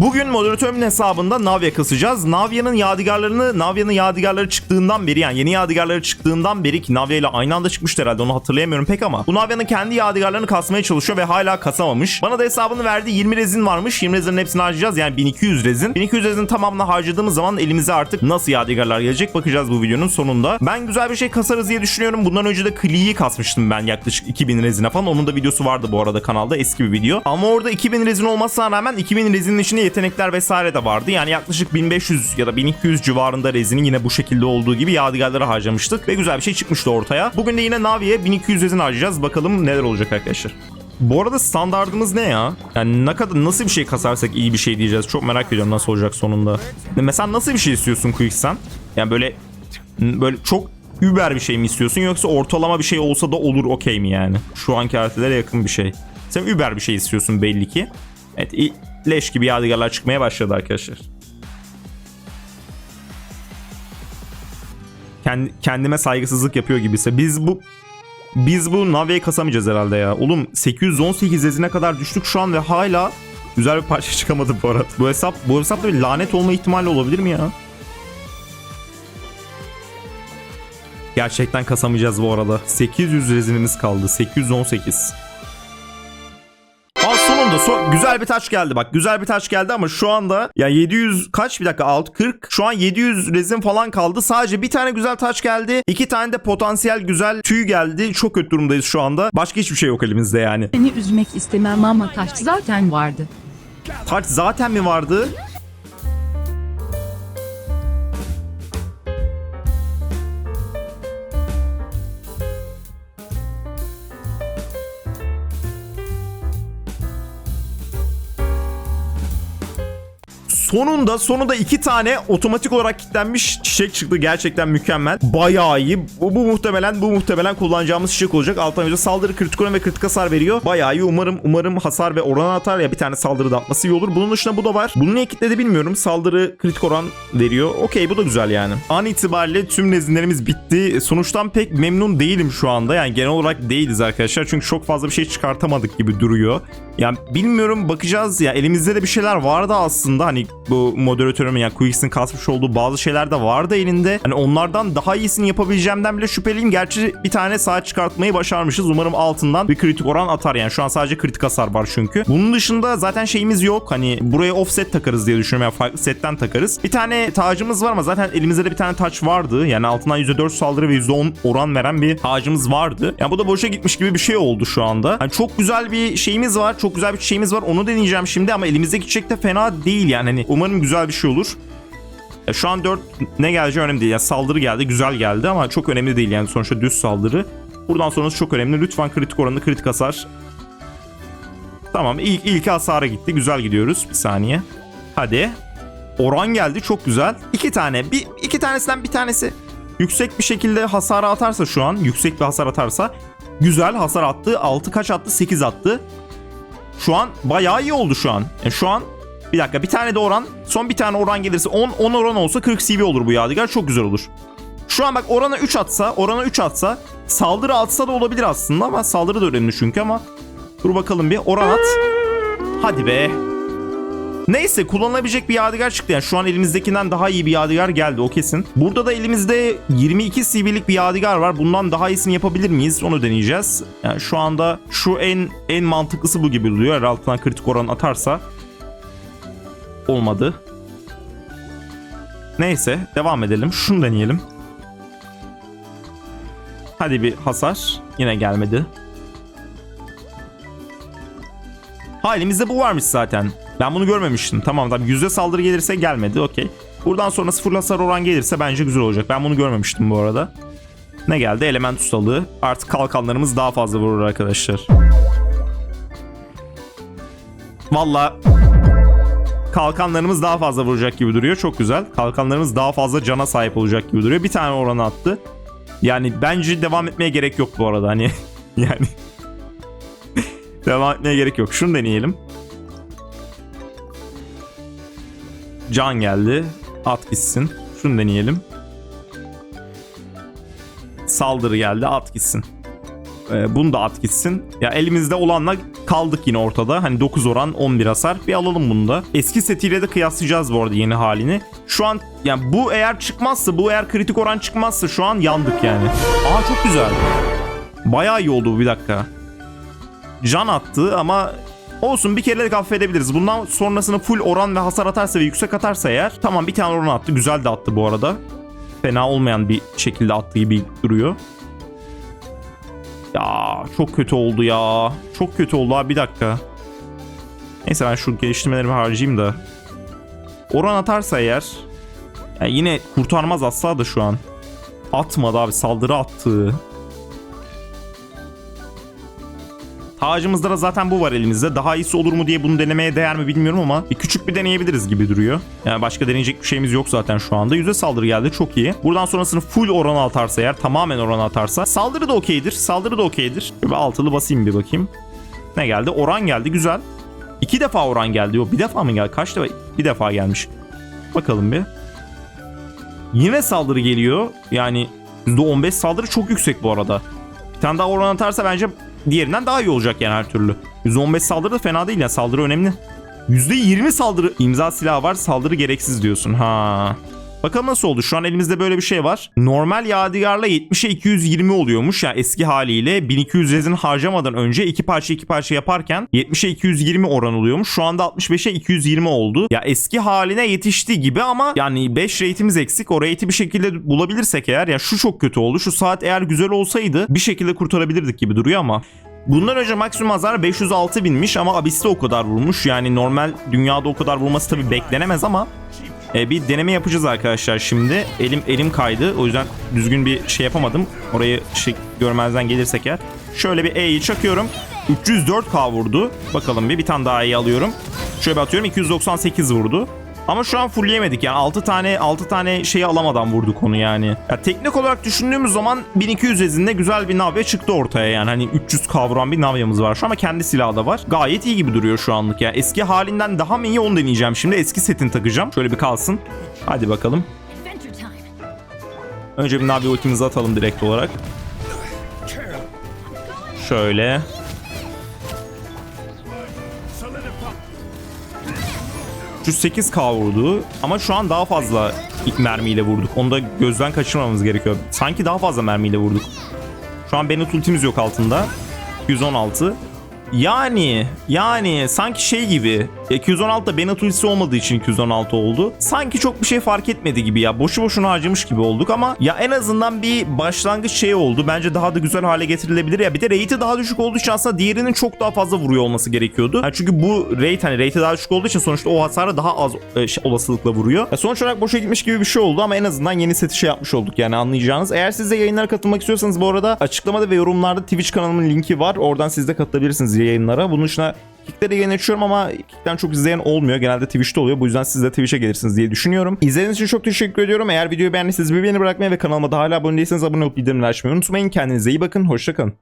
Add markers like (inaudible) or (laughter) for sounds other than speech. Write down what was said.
Bugün moderatörümün hesabında Navya kasacağız. Navya'nın yadigarlarını, Navya'nın yadigarları çıktığından beri yani yeni yadigarları çıktığından beri ki Navya ile aynı anda çıkmıştı herhalde onu hatırlayamıyorum pek ama. Bu Navya'nın kendi yadigarlarını kasmaya çalışıyor ve hala kasamamış. Bana da hesabını verdi 20 rezin varmış. 20 rezinin hepsini harcayacağız yani 1200 rezin. 1200 rezin tamamını harcadığımız zaman elimize artık nasıl yadigarlar gelecek bakacağız bu videonun sonunda. Ben güzel bir şey kasarız diye düşünüyorum. Bundan önce de Kli'yi kasmıştım ben yaklaşık 2000 rezine falan. Onun da videosu vardı bu arada kanalda eski bir video. Ama orada 2000 rezin olmasına rağmen 2000 rezinin içinde yetenekler vesaire de vardı. Yani yaklaşık 1500 ya da 1200 civarında rezinin yine bu şekilde olduğu gibi yadigarları harcamıştık. Ve güzel bir şey çıkmıştı ortaya. Bugün de yine Navi'ye 1200 rezin harcayacağız. Bakalım neler olacak arkadaşlar. Bu arada standardımız ne ya? Yani ne kadar nasıl bir şey kasarsak iyi bir şey diyeceğiz. Çok merak ediyorum nasıl olacak sonunda. Mesela nasıl bir şey istiyorsun Quick sen? Yani böyle böyle çok über bir şey mi istiyorsun yoksa ortalama bir şey olsa da olur okey mi yani? Şu anki haritalere yakın bir şey. Sen über bir şey istiyorsun belli ki. Evet leş gibi yadigarlar çıkmaya başladı arkadaşlar. Kendi, kendime saygısızlık yapıyor gibiyse. Biz bu biz bu Navi'yi kasamayacağız herhalde ya. Oğlum 818 ezine kadar düştük şu an ve hala güzel bir parça (laughs) çıkamadı bu arada. Bu hesap bu hesapta bir lanet olma ihtimali olabilir mi ya? Gerçekten kasamayacağız bu arada. 800 rezinimiz kaldı. 818. Aa sonunda so- güzel bir taç geldi bak. Güzel bir taç geldi ama şu anda ya 700 kaç bir dakika? Alt 40 şu an 700 rezin falan kaldı. Sadece bir tane güzel taç geldi. İki tane de potansiyel güzel tüy geldi. Çok kötü durumdayız şu anda. Başka hiçbir şey yok elimizde yani. Seni üzmek istemem ama taş zaten vardı. taç zaten mi vardı Sonunda sonunda iki tane otomatik olarak kilitlenmiş çiçek çıktı. Gerçekten mükemmel. Bayağı iyi. Bu, bu muhtemelen bu muhtemelen kullanacağımız çiçek olacak. Alttan yüzde saldırı, kritik oran ve kritik hasar veriyor. Bayağı iyi. Umarım umarım hasar ve oran atar ya bir tane saldırı da atması iyi olur. Bunun dışında bu da var. Bunu niye kilitledi bilmiyorum. Saldırı, kritik oran veriyor. Okey bu da güzel yani. An itibariyle tüm rezinlerimiz bitti. Sonuçtan pek memnun değilim şu anda. Yani genel olarak değiliz arkadaşlar. Çünkü çok fazla bir şey çıkartamadık gibi duruyor. Yani bilmiyorum bakacağız ya elimizde de bir şeyler vardı aslında hani bu moderatörümün yani Quicks'in kasmış olduğu bazı şeyler de vardı elinde. Hani onlardan daha iyisini yapabileceğimden bile şüpheliyim. Gerçi bir tane saat çıkartmayı başarmışız. Umarım altından bir kritik oran atar yani şu an sadece kritik hasar var çünkü. Bunun dışında zaten şeyimiz yok. Hani buraya offset takarız diye düşünüyorum. Yani farklı setten takarız. Bir tane tacımız var ama zaten elimizde de bir tane taç vardı. Yani altından %4 saldırı ve %10 oran veren bir tacımız vardı. Yani bu da boşa gitmiş gibi bir şey oldu şu anda. Hani çok güzel bir şeyimiz var. Çok güzel bir şeyimiz var. Onu deneyeceğim şimdi ama elimizdeki çiçek de fena değil yani. Hani umarım güzel bir şey olur. Ya şu an 4 ne geleceği önemli değil. Ya saldırı geldi, güzel geldi ama çok önemli değil yani sonuçta düz saldırı. Buradan sonrası çok önemli. Lütfen kritik oranı, kritik hasar. Tamam, ilk ilk hasara gitti. Güzel gidiyoruz. Bir saniye. Hadi. Oran geldi, çok güzel. İki tane, bir iki tanesinden bir tanesi yüksek bir şekilde hasar atarsa şu an, yüksek bir hasar atarsa güzel hasar attı. 6 kaç attı? 8 attı. Şu an bayağı iyi oldu şu an. Yani şu an bir dakika bir tane de oran. Son bir tane oran gelirse 10, 10 oran olsa 40 CV olur bu yadigar. Çok güzel olur. Şu an bak orana 3 atsa, orana 3 atsa saldırı atsa da olabilir aslında ama saldırı da önemli çünkü ama dur bakalım bir oran at. Hadi be. Neyse kullanılabilecek bir yadigar çıktı. Yani şu an elimizdekinden daha iyi bir yadigar geldi o kesin. Burada da elimizde 22 CV'lik bir yadigar var. Bundan daha iyisini yapabilir miyiz? Onu deneyeceğiz. Yani şu anda şu en en mantıklısı bu gibi duruyor. Eğer altından kritik oran atarsa olmadı. Neyse devam edelim. Şunu deneyelim. Hadi bir hasar. Yine gelmedi. Ha elimizde bu varmış zaten. Ben bunu görmemiştim. Tamam tamam. Yüzde saldırı gelirse gelmedi. Okey. Buradan sonra sıfır hasar oran gelirse bence güzel olacak. Ben bunu görmemiştim bu arada. Ne geldi? Element ustalığı. Artık kalkanlarımız daha fazla vurur arkadaşlar. Valla kalkanlarımız daha fazla vuracak gibi duruyor. Çok güzel. Kalkanlarımız daha fazla cana sahip olacak gibi duruyor. Bir tane oranı attı. Yani bence devam etmeye gerek yok bu arada. Hani (laughs) yani devam etmeye gerek yok. Şunu deneyelim. Can geldi. At gitsin. Şunu deneyelim. Saldırı geldi. At gitsin. Ee, bunu da at gitsin. Ya elimizde olanla kaldık yine ortada. Hani 9 oran 11 hasar. Bir alalım bunu da. Eski setiyle de kıyaslayacağız bu arada yeni halini. Şu an yani bu eğer çıkmazsa bu eğer kritik oran çıkmazsa şu an yandık yani. Aa çok güzel. Bayağı iyi oldu bu bir dakika. Can attı ama olsun bir kere de affedebiliriz. Bundan sonrasını full oran ve hasar atarsa ve yüksek atarsa eğer tamam bir tane oran attı. Güzel de attı bu arada. Fena olmayan bir şekilde attığı gibi duruyor. Ya çok kötü oldu ya. Çok kötü oldu abi bir dakika. Neyse ben şu geliştirmelerimi harcayayım da. Oran atarsa eğer ya yine kurtarmaz asla da şu an. Atmadı abi saldırı attı. Tacımızda da zaten bu var elimizde. Daha iyisi olur mu diye bunu denemeye değer mi bilmiyorum ama bir küçük bir deneyebiliriz gibi duruyor. Yani başka deneyecek bir şeyimiz yok zaten şu anda. Yüze saldırı geldi çok iyi. Buradan sonrasını full oran atarsa eğer tamamen oran atarsa saldırı da okeydir. Saldırı da okeydir. Bir altılı basayım bir bakayım. Ne geldi? Oran geldi güzel. İki defa oran geldi. Yok bir defa mı geldi? Kaç defa? Bir defa gelmiş. Bakalım bir. Yine saldırı geliyor. Yani %15 saldırı çok yüksek bu arada. Bir tane daha oran atarsa bence diğerinden daha iyi olacak yani her türlü. %15 saldırı da fena değil ya saldırı önemli. %20 saldırı imza silahı var saldırı gereksiz diyorsun ha. Bakalım nasıl oldu? Şu an elimizde böyle bir şey var. Normal yadigarla 70'e 220 oluyormuş ya eski haliyle 1200 rezin harcamadan önce iki parça iki parça yaparken 70'e 220 oran oluyormuş. Şu anda 65'e 220 oldu. Ya eski haline yetişti gibi ama yani 5 rate'imiz eksik. O rate'i bir şekilde bulabilirsek eğer ya şu çok kötü oldu. Şu saat eğer güzel olsaydı bir şekilde kurtarabilirdik gibi duruyor ama Bundan önce maksimum hasar 506 binmiş ama Abyss'te o kadar vurmuş. Yani normal dünyada o kadar vurması tabii beklenemez ama e, bir deneme yapacağız arkadaşlar şimdi. Elim elim kaydı. O yüzden düzgün bir şey yapamadım. Orayı şey görmezden gelirsek eğer. Şöyle bir E'yi çakıyorum. 304k vurdu. Bakalım bir bir tane daha E alıyorum. Şöyle bir atıyorum 298 vurdu. Ama şu an fullleyemedik yani 6 tane 6 tane şeyi alamadan vurduk onu yani. Ya teknik olarak düşündüğümüz zaman 1200 ezinde güzel bir navya çıktı ortaya yani. Hani 300 kavran bir navyamız var şu an ama kendi silahı da var. Gayet iyi gibi duruyor şu anlık ya. Eski halinden daha mı iyi onu deneyeceğim şimdi. Eski setini takacağım. Şöyle bir kalsın. Hadi bakalım. Önce bir navya ultimizi atalım direkt olarak. Şöyle. Şu 8K vurdu ama şu an daha fazla mermiyle vurduk. Onu da gözden kaçırmamamız gerekiyor. Sanki daha fazla mermiyle vurduk. Şu an Bennett ultimiz yok altında. 216. Yani yani sanki şey gibi 216 da Bennett ultisi olmadığı için 216 oldu. Sanki çok bir şey fark etmedi gibi ya. Boşu boşuna harcamış gibi olduk ama ya en azından bir başlangıç şey oldu. Bence daha da güzel hale getirilebilir ya. Bir de rate'i daha düşük olduğu için aslında diğerinin çok daha fazla vuruyor olması gerekiyordu. Yani çünkü bu rate hani rate'i daha düşük olduğu için sonuçta o hasarı daha az e, şey- olasılıkla vuruyor. Ya sonuç olarak boşa gitmiş gibi bir şey oldu ama en azından yeni seti şey yapmış olduk yani anlayacağınız. Eğer siz de yayınlara katılmak istiyorsanız bu arada açıklamada ve yorumlarda Twitch kanalımın linki var. Oradan siz de katılabilirsiniz yayınlara. Bunun dışında Kick'te yayın açıyorum ama Kick'ten çok izleyen olmuyor. Genelde Twitch'te oluyor. Bu yüzden siz de Twitch'e gelirsiniz diye düşünüyorum. İzlediğiniz için çok teşekkür ediyorum. Eğer videoyu beğendiyseniz bir beğeni bırakmayı ve kanalıma da hala abone değilseniz abone olup bildirimleri açmayı unutmayın. Kendinize iyi bakın. Hoşçakalın.